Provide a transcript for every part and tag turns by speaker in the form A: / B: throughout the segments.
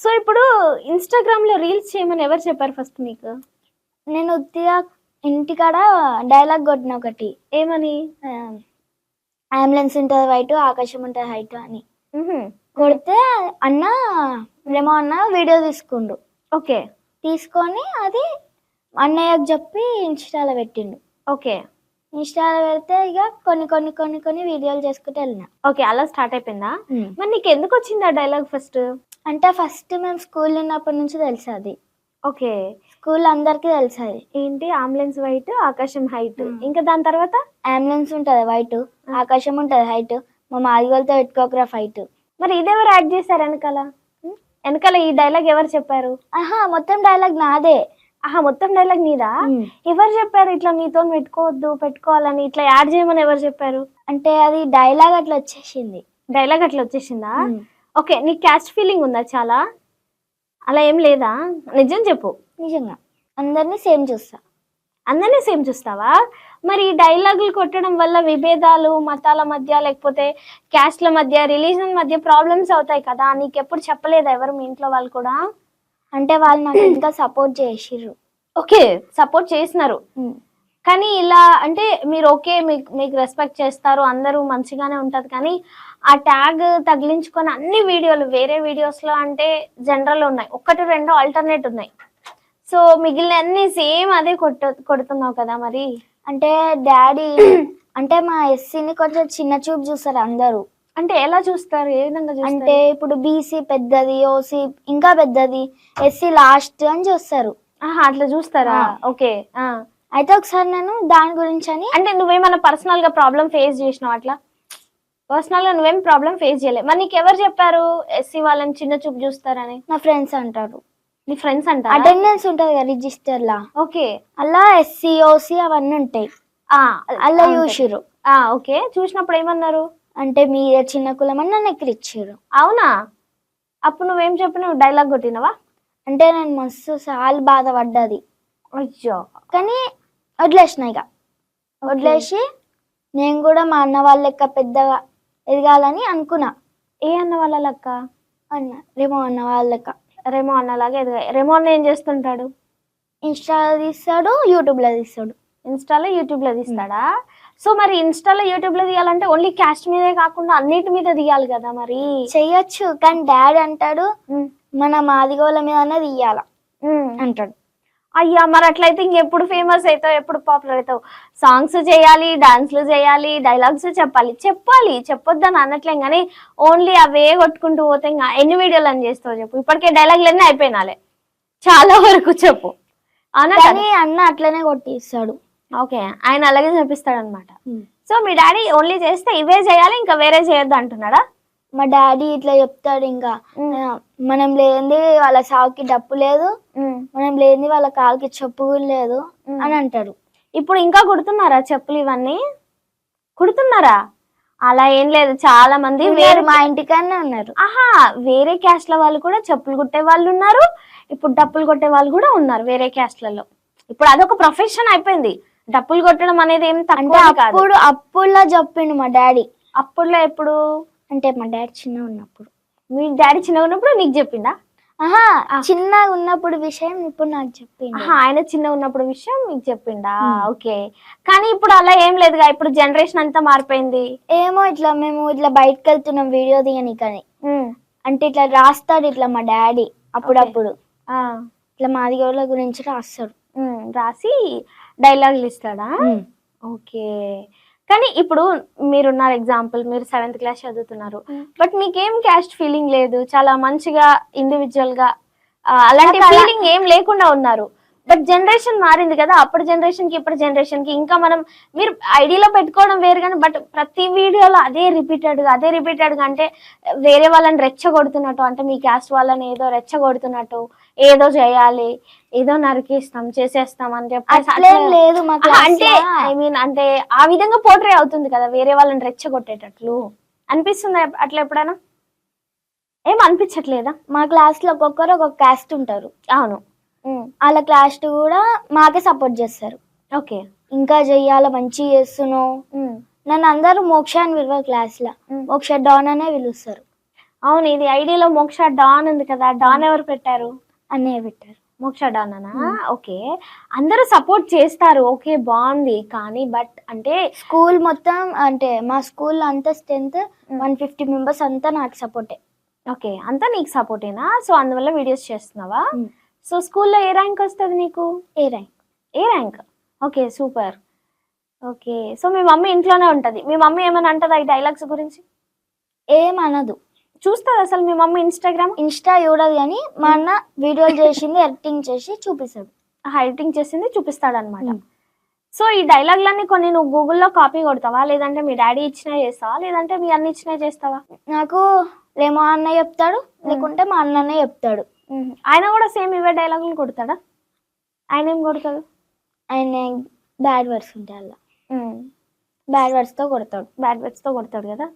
A: So ఇప్పుడు ఇన్స్టాగ్రామ్లో reels చేయమని ఎవరు చెప్పారు ఫస్ట్ మీకు?
B: నేను ఉత్తిగా ఇంటికాడ డైలాగ్ కొట్టిన ఒకటి.
A: ఏమని?
B: అంబులెన్స్ ఉంటుంది వైట్ ఆకాశం ఉంటుంది హైట్ అని. కొడితే అన్న రేమో అన్న వీడియో తీసుకుండు.
A: ఓకే.
B: తీసుకొని అది అన్నయ్యకు చెప్పి ఇన్స్టాలో పెట్టిండు.
A: ఓకే.
B: ఇన్స్టాలో పెడితే ఇక కొన్ని కొన్ని కొన్ని కొన్ని వీడియోలు చేసుకుంటూ వెళ్ళిన.
A: ఓకే అలా స్టార్ట్ అయిపోయిందా? మరి నీకు ఎందుకు వచ్చింది ఆ డైలాగ్ ఫస్ట్
B: అంటే ఫస్ట్ మేము స్కూల్ ఉన్నప్పటి నుంచి తెలుసు అది.
A: ఓకే.
B: స్కూల్ అందరికీ తెలుసు అది.
A: ఏంటి? అంబులెన్స్ వైట్ ఆకాశం హైట్. ఇంకా దాని తర్వాత?
B: అంబులెన్స్ ఉంటుంది వైట్ ఆకాశం ఉంటుంది హైట్ మా మాదిగోలతో పెట్టుకోకరా ఫైట్
A: మరి ఇదెవరు యాడ్ చేశారు వెనకాల? వెనకాల ఈ డైలాగ్ ఎవరు చెప్పారు?
B: ఆహా మొత్తం డైలాగ్ నాదే.
A: ఆహా మొత్తం డైలాగ్ నీదా? ఎవరు చెప్పారు ఇట్లా మీతో పెట్టుకోవద్దు పెట్టుకోవాలని ఇట్లా యాడ్ చేయమని ఎవరు చెప్పారు?
B: అంటే అది డైలాగ్ అట్లా వచ్చేసింది.
A: డైలాగ్ అట్లా వచ్చేసిందా? ఓకే నీకు క్యాస్ట్ ఫీలింగ్ ఉందా చాలా? అలా ఏం లేదా? నిజం చెప్పు.
B: నిజంగా. అందరినీ సేమ్ చూస్తా.
A: అందరినీ సేమ్ చూస్తావా? మరి డైలాగులు కొట్టడం వల్ల విభేదాలు మతాల మధ్య లేకపోతే క్యాస్ట్ల మధ్య రిలీజన్ మధ్య ప్రాబ్లమ్స్ అవుతాయి కదా? నీకు ఎప్పుడు చెప్పలేదా ఎవరు మీ ఇంట్లో వాళ్ళు కూడా?
B: అంటే వాళ్ళు నాకు ఇంకా సపోర్ట్ చేసిర్రు.
A: ఓకే సపోర్ట్ చేసినారు. కానీ ఇలా అంటే మీరు ఓకే మీకు మీకు రెస్పెక్ట్ చేస్తారు అందరూ మంచిగానే ఉంటది కానీ ఆ ట్యాగ్ తగిలించుకొని అన్ని వీడియోలు వేరే videos లో అంటే జనరల్ ఉన్నాయి. ఒకటి రెండు ఆల్టర్నేట్ ఉన్నాయి. సో మిగిలిన అన్ని సేమ్ అదే కొట్ట కొడుతున్నావు కదా మరి?
B: అంటే డాడీ అంటే మా ఎస్సీని కొంచెం చిన్న చూపు చూస్తారు అందరూ.
A: అంటే ఎలా చూస్తారు? ఏ విధంగా
B: అంటే ఇప్పుడు బీసీ పెద్దది ఓసీ ఇంకా పెద్దది ఎస్సీ లాస్ట్ అని చూస్తారు.
A: ఆహా, అట్లా చూస్తారా?
B: ఆ.
A: ఓకే. ఆ.
B: అయితే ఒకసారి నేను దాని గురించి అని
A: అంటే నువ్వేమన్నా పర్సనల్గా ప్రాబ్లం ఫేస్ చేసినావు అట్లా? పర్సనల్గా నువ్వేం ప్రాబ్లం ఫేస్ చేయలేదు. మరి నీకు ఎవరు చెప్పారు ఎస్సీ వాళ్ళని చిన్న చూపు చూస్తారని?
B: నా ఫ్రెండ్స్ అంటారు.
A: నీ ఫ్రెండ్స్ అంటారా?
B: అటెండెన్స్ ఉంటది కదా రిజిస్టర్ లా
A: ఓకే.
B: అలా ఎస్సీ ఓసీ అవన్నీ ఉంటాయి.
A: ఆ,
B: అలా
A: ఆ,
B: చూసిర్రు.
A: ఆ, ఓకే. చూసినప్పుడు ఏమన్నారు?
B: అంటే మీరే చిన్న కులం అని నన్ను ఎక్కిరిచ్చారు
A: అవునా? అప్పుడు నువ్వేం చెప్పినావు? డైలాగ్ కొట్టినవా?
B: అంటే నేను మస్తు చాలా బాధపడ్డది.
A: అయ్యో.
B: కానీ వదిలేసిన ఇక. వదిలేసి నేను కూడా మా అన్న వాళ్ళ లెక్క పెద్దగా ఎదగాలని అనుకున్నా.
A: ఏ అన్న వాళ్ళ లెక్క
B: అన్న రేమో అన్న వాళ్ళ లెక్క
A: రెమో అన్నలాగా ఎదుగా రెమో అన్న ఏం చేస్తుంటాడు?
B: ఇన్స్టాలో తీస్తాడు యూట్యూబ్లో తీస్తాడు.
A: ఇన్స్టాలో యూట్యూబ్లో తీస్తాడా? సో మరి ఇన్స్టాలో యూట్యూబ్లో తీయాలంటే ఓన్లీ క్యాస్ట్ మీదే కాకుండా అన్నిటి మీద తీయాలి కదా మరి?
B: చెయ్యొచ్చు కానీ డాడీ అంటాడు మన మాదిగోళ్ళ మీద తీయాల. అంటాడు.
A: అయ్యా మరి అట్లయితే ఇంకెప్పుడు ఫేమస్ అవుతావు? ఎప్పుడు పాపులర్ అవుతావు? సాంగ్స్ చేయాలి డాన్స్లు చేయాలి డైలాగ్స్ చెప్పాలి. చెప్పాలి చెప్పొద్దని అనట్లేం కానీ ఓన్లీ అవే కొట్టుకుంటూ పోతే ఇంకా ఎన్ని వీడియోలు అని చేస్తావు చెప్పు? ఇప్పటికే డైలాగ్లు అన్నీ అయిపోయినాలే. చాలా వరకు చెప్పు.
B: కానీ అన్న అట్లనే కొట్టిస్తాడు.
A: ఓకే ఆయన అలాగే చెప్పిస్తాడు అనమాట సో మీ డాడీ ఓన్లీ చేస్తే ఇవే చేయాలి ఇంకా వేరే చేయొద్దు అంటున్నాడా?
B: మా డాడీ ఇట్లా చెప్తాడు ఇంకా. మనం లేనిది వాళ్ళ సావుకి డప్పు లేదు. మనం లేనిది వాళ్ళ కాలుకి చెప్పు లేదు. అని అంటాడు
A: ఇప్పుడు ఇంకా కుడుతున్నారా చెప్పులు ఇవన్నీ? కుడుతున్నారా? అలా ఏం లేదు. చాలా మంది వేరే
B: మా ఇంటికన్నా ఉన్నారు.
A: ఆహా వేరే క్యాస్ట్ల వాళ్ళు కూడా చెప్పులు కుట్టే వాళ్ళు ఉన్నారు. ఇప్పుడు డప్పులు కొట్టే వాళ్ళు కూడా ఉన్నారు వేరే క్యాస్ట్లలో ఇప్పుడు అదొక ప్రొఫెషన్ అయిపోయింది. డప్పులు కొట్టడం అనేది ఏం తక్కువ కాదు.
B: అప్పుడు అప్పుడులా చెప్పిండు మా డాడీ.
A: అప్పుడులో ఎప్పుడు?
B: అంటే మా డాడీ చిన్న ఉన్నప్పుడు.
A: మీ డాడీ చిన్నగా ఉన్నప్పుడు నీకు చెప్పిందా?
B: ఆహా చిన్నగా ఉన్నప్పుడు విషయం ఇప్పుడు నాకు చెప్పిండు.
A: ఆహా, ఆయన చిన్న ఉన్నప్పుడు విషయం మీకు చెప్పిండా? ఓకే. కానీ ఇప్పుడు అలా ఏం లేదుగా ఇప్పుడు జనరేషన్ అంతా మారిపోయింది.
B: ఏమో ఇట్లా మేము ఇట్లా బయటకు వెళ్తున్నాం వీడియో దిగనికని
A: ఉమ్,
B: అంటే ఇట్లా రాస్తాడు ఇట్లా మా డాడీ అప్పుడప్పుడు.
A: ఆ,
B: ఇట్లా మాదిగోళ్ళ గురించి రాస్తాడు.
A: రాసి డైలాగులు ఇస్తాడా? ఓకే. కానీ ఇప్పుడు మీరున్నారు ఎగ్జాంపుల్ మీరు సెవెంత్ క్లాస్ చదువుతున్నారు. బట్ మీకేం క్యాస్ట్ ఫీలింగ్ లేదు? చాలా మంచిగా ఇండివిజువల్గా అలాంటి ఫీలింగ్ ఏం లేకుండా ఉన్నారు. బట్ జనరేషన్ మారింది కదా అప్పుడు జనరేషన్కి ఇప్పుడు జనరేషన్కి. ఇంకా మనం మీరు ఐడియాలో పెట్టుకోవడం వేరు కానీ బట్ ప్రతి వీడియోలో అదే రిపీటెడ్గా అదే రిపీటెడ్గా అంటే వేరే వాళ్ళని రెచ్చగొడుతున్నట్టు అంటే మీ క్యాస్ట్ వాళ్ళని ఏదో రెచ్చగొడుతున్నట్టు ఏదో చేయాలి ఏదో నరికిస్తాం చేసేస్తాం అని
B: అట్లేం
A: అట్లా-
B: లేదు మా
A: అంటే ఐ మీన్ అంటే ఆ విధంగా పోట్రే అవుతుంది కదా వేరే వాళ్ళని రెచ్చగొట్టేటట్లు. అనిపిస్తుంది అట్లా ఎప్పుడైనా? ఏం అనిపించట్లేదా?
B: మా క్లాస్లో ఒక్కొక్కరు ఒక్కొక్క క్యాస్ట్ ఉంటారు.
A: అవును.
B: వాళ్ళ క్లాస్ కూడా మాకే సపోర్ట్ చేస్తారు.
A: ఓకే.
B: ఇంకా చెయ్యాల మంచిగా చేస్తున్నావు? నన్ను అందరూ మోక్ష అని పిలవరు క్లాస్లో. మోక్ష డాన్ అనే పిలుస్తారు.
A: అవును ఇది ఐడియాలో మోక్ష డాన్ ఉంది కదా డాన్ ఎవరు పెట్టారు?
B: అన్నయ్య పెట్టారు.
A: మోక్ష డాన్ అనా ఓకే. అందరూ సపోర్ట్ చేస్తారు. ఓకే బాగుంది. కానీ బట్ అంటే
B: స్కూల్ మొత్తం అంటే మా స్కూల్ అంతా స్ట్రెంత్ వన్ ఫిఫ్టీ మెంబర్స్ అంతా నాకు సపోర్టే.
A: ఓకే. అంతా నీకు సపోర్టేనా? సో అందువల్ల వీడియోస్ చేస్తున్నావా. సో స్కూల్లో ఏ ర్యాంక్ వస్తుంది నీకు?
B: ఏ ర్యాంక్?
A: ఏ rank? Okay super. Okay. So మీ మమ్మీ ఇంట్లోనే ఉంటది. మీ మమ్మీ ఏమైనా అంటదా ఈ డైలాగ్స్ గురించి?
B: ఏం అనదు.
A: చూస్తుంది అసలు మీ మమ్మీ ఇన్స్టాగ్రామ్
B: ఇన్స్టా చూడదు కానీ మా అన్న వీడియోలు చేసింది ఎడిటింగ్ చేసి చూపిస్తాడు.
A: హైటింగ్ చేసింది చూపిస్తాడు అనమాట. సో ఈ డైలాగ్లన్నీ కొన్ని నువ్వు గూగుల్లో కాపీ కొడతావా? లేదంటే మీ డాడీ ఇచ్చినా చేస్తావా? లేదంటే మీ అన్న ఇచ్చినా చేస్తావా?
B: నాకు రేమో అన్న చెప్తాడు లేకుంటే మా అన్ననే చెప్తాడు.
A: ఆయన కూడా సేమ్ ఇవే డైలాగులు కొడతాడా? ఆయన ఏం కొడతాడు?
B: ఆయన బ్యాడ్ వర్డ్స్ ఉంటాయి అలా. బ్యాడ్ వర్డ్స్తో కొడతాడు.
A: బ్యాడ్ వర్డ్స్తో కొడతాడు కదా.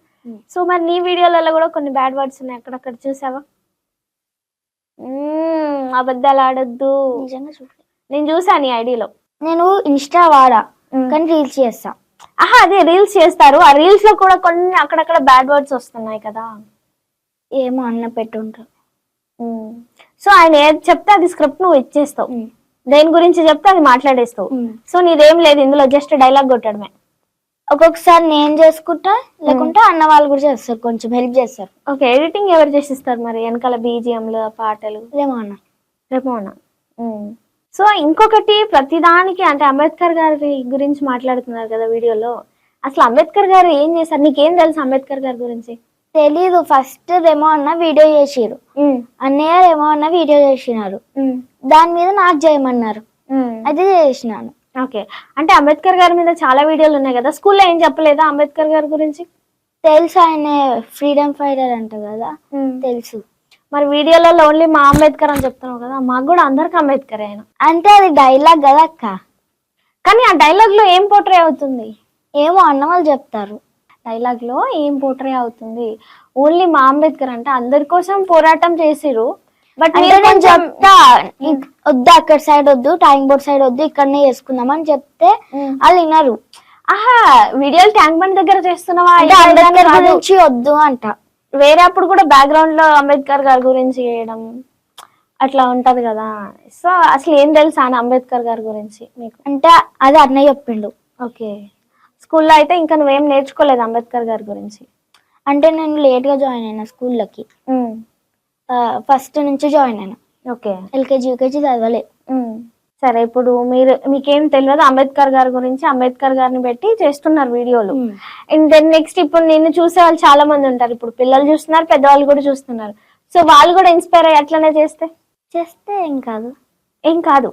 A: సో మరి నీ వీడియోలలో కూడా కొన్ని బ్యాడ్ వర్డ్స్ ఉన్నాయి. అక్కడక్కడ చూసావా? మ్మ్, అబద్ధాలు ఆడొద్దు.
B: నిజంగా
A: నేను చూసా నీ ఐడిలో
B: నేను ఇన్స్టా వాడా కానీ రీల్స్ చేస్తా.
A: ఆహా అదే రీల్స్ చేస్తారు. ఆ రీల్స్లో కూడా కొన్ని అక్కడక్కడ బ్యాడ్ వర్డ్స్ వస్తున్నాయి కదా.
B: ఏమో అన్న పెట్టుంటారు.
A: సో ఆయన ఏది చెప్తే అది స్క్రిప్ట్ నువ్వు ఇచ్చేస్తావు. దేని గురించి చెప్తే అది మాట్లాడేస్తావు. సో నీదేం లేదు. ఇందులో జస్ట్ డైలాగ్ కొట్టడమే.
B: ఒక్కొక్కసారి నేను చేసుకుంటా లేకుంటే అన్న వాళ్ళు కూడా చేస్తారు కొంచెం హెల్ప్ చేస్తారు.
A: ఓకే ఎడిటింగ్ ఎవరు చేసిస్తారు మరి? వెనకాల బీజిఎంలు పాటలు?
B: ఏమో అన్న.
A: రేమోనా సో ఇంకొకటి ప్రతిదానికి అంటే అంబేద్కర్ గారి గురించి మాట్లాడుతున్నారు కదా వీడియోలో. అసలు అంబేద్కర్ గారు ఏం చేశారు? నీకేం తెలుసు అంబేద్కర్ గారి గురించి?
B: తెలీదు. ఫస్ట్ రేమో అన్న వీడియో చేసిరు అన్నయ్య రేమో అన్న వీడియో చేసినారు. దాని మీద నాకు చేయమన్నారు అది చేసినాను.
A: ఓకే. అంటే అంబేద్కర్ గారి మీద చాలా వీడియోలు ఉన్నాయి కదా. స్కూల్లో ఏం చెప్పలేదా అంబేద్కర్ గారి గురించి?
B: తెలుసు ఆయన ఫ్రీడమ్ ఫైటర్ అంట కదా. తెలుసు.
A: మరి వీడియోలలో ఓన్లీ మా అంబేద్కర్ అని చెప్తున్నావు కదా మాకు కూడా అందరికి అంబేద్కర్ ఆయన.
B: అంటే అది డైలాగ్ కదా అక్క.
A: కానీ ఆ డైలాగ్లో ఏం పోట్రే అవుతుంది?
B: ఏమో అన్న వాళ్ళు చెప్తారు.
A: డైలాగ్లో ఏం పోట్రే అవుతుంది? ఓన్లీ మా అంబేద్కర్ అంటే అందరి కోసం పోరాటం చేసిరు బట్
B: అంటే నేను చెప్తా వద్దు అక్కడ సైడ్ వద్దు ట్యాంక్ బోర్డ్ సైడ్ వద్దు ఇక్కడనే చేసుకుందాం అని చెప్తే వాళ్ళు వినరు.
A: ఆహా వీడియోలు ట్యాంక్ బండ్ దగ్గర చేస్తున్నావా.
B: గురించి వద్దు అంట.
A: వేరే అప్పుడు కూడా బ్యాక్గ్రౌండ్లో అంబేద్కర్ గారి గురించి చేయడం అట్లా ఉంటది కదా. సో అసలు ఏం తెలుసా అని అంబేద్కర్ గారి గురించి మీకు?
B: అంటే అది అన్నయ్య చెప్పిండు.
A: ఓకే. స్కూల్లో అయితే ఇంకా నువ్వేం నేర్చుకోలేదు అంబేద్కర్ గారి గురించి?
B: అంటే నేను లేట్గా జాయిన్ అయినా స్కూల్లోకి. ఫస్ట్ నుంచి జాయిన్ అయినా.
A: ఓకే.
B: ఎల్కేజీ యూకేజీ చదవలే.
A: సరే ఇప్పుడు మీరు మీకేం తెలియదు అంబేద్కర్ గారి గురించి అంబేద్కర్ గారిని పెట్టి చేస్తున్నారు వీడియోలు. అండ్ దెన్ నెక్స్ట్ ఇప్పుడు నిన్ను చూసే వాళ్ళు చాలా మంది ఉంటారు. ఇప్పుడు పిల్లలు చూస్తున్నారు పెద్దవాళ్ళు కూడా చూస్తున్నారు. సో వాళ్ళు కూడా ఇన్స్పైర్ అయ్యి అట్లనే చేస్తే?
B: చేస్తే ఏం కాదు.
A: ఏం కాదు.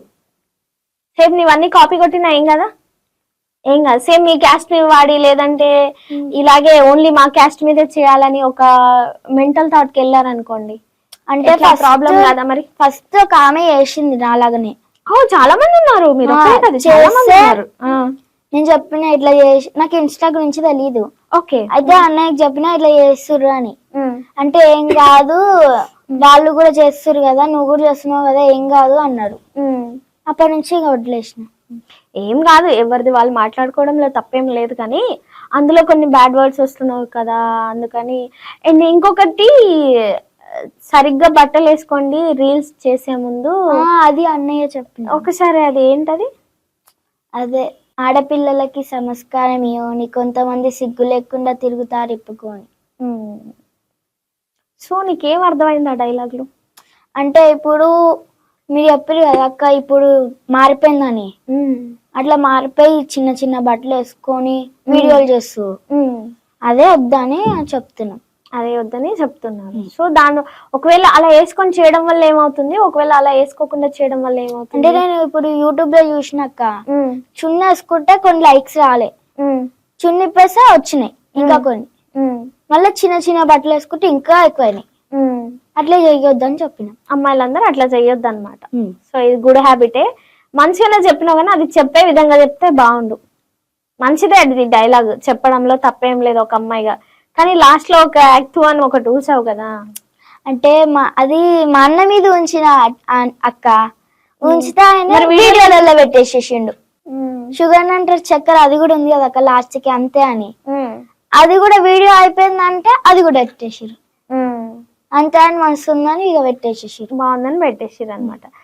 A: సేమ్ నీవన్నీ కాపీ కొట్టినా ఏం కదా? ఏం కాదు. సేమ్ మీ క్యాస్ట్ మీద వాడి లేదంటే ఇలాగే ఓన్లీ మా క్యాస్ట్ మీదే చేయాలని ఒక మెంటల్ థాట్కి వెళ్ళారనుకోండి.
B: అంటే
A: ప్రాబ్లం కాదా మరి?
B: ఫస్ట్ ఒక ఆమె చేసింది నాలాగనే.
A: చాలా మంది ఉన్నారు. మీరు
B: నేను చెప్పిన ఇట్లా చేసి నాకు ఇన్స్టా గురించి తెలియదు
A: ఓకే.
B: అయితే అన్నయ్యకి చెప్పిన ఇట్లా చేస్తుర్రు అని. అంటే ఏం కాదు వాళ్ళు కూడా చేస్తుర్రు కదా నువ్వు కూడా చేస్తున్నావు కదా ఏం కాదు అన్నారు అప్పటి నుంచి ఇంకా వదిలేసిన.
A: ఏం కాదు ఎవరిది వాళ్ళు మాట్లాడుకోవడంలో తప్పేం లేదు కానీ అందులో కొన్ని బ్యాడ్ వర్డ్స్ వస్తున్నావు కదా అందుకని. అండ్ ఇంకొకటి సరిగ్గా బట్టలు వేసుకోండి రీల్స్ చేసే ముందు.
B: అది అన్నయ్య చెప్పింది
A: ఒకసారి అది ఏంటది?
B: అదే ఆడపిల్లలకి సంస్కారం ఇవ్వని కొంతమంది సిగ్గు లేకుండా తిరుగుతారు ఇప్పుకొని.
A: సో నీకేం అర్థమైంది ఆ డైలాగ్లు?
B: అంటే ఇప్పుడు మీరు చెప్పారు కదా అక్క ఇప్పుడు మారిపోయిందని. అట్లా మారిపోయి చిన్న చిన్న బట్టలు వేసుకొని వీడియోలు చేస్తూ. అదే వద్దని చెప్తున్నాం.
A: అదే వద్దని చెప్తున్నారు. సో దాని ఒకవేళ అలా వేసుకొని చేయడం వల్ల ఏమవుతుంది? ఒకవేళ అలా వేసుకోకుండా చేయడం వల్ల ఏమవుతుంది?
B: అంటే నేను ఇప్పుడు యూట్యూబ్లో చూసినాక చున్నీ వేసుకుంటే కొన్ని లైక్స్ రాలే. చున్నీ పెసే వచ్చినాయి ఇంకా కొన్ని. మళ్ళీ చిన్న చిన్న బట్టలు వేసుకుంటే ఇంకా ఎక్కువైనాయి. అట్లే చేయొద్దని చెప్పిన.
A: అమ్మాయిలందరూ అట్లా చేయొద్దు అనమాట సో ఇది గుడ్ హ్యాబిటే మంచిగానే చెప్పినావు కానీ అది చెప్పే విధంగా చెప్తే బాగుండు. మంచిదే అది డైలాగ్ చెప్పడంలో తప్పేం లేదు ఒక అమ్మాయిగా. కానీ లాస్ట్లో ఒక యాక్ట్ అని ఒకటి చూసావు కదా?
B: అంటే మా అది మా అన్న మీద ఉంచిన అక్క ఉంచితే ఆయన వీడియోలలో పెట్టేసేసిండు. షుగర్ అంటారు చక్కెర అది కూడా ఉంది కదా అక్క లాస్ట్కి అంతే అని. అది కూడా వీడియో అయిపోయిందంటే అది కూడా ఎట్టేసిరు
A: ఉమ్.
B: అంతే అని మనసు ఉందని ఇక పెట్టేసేసి
A: బాగుందని పెట్టేసిర్రు అనమాట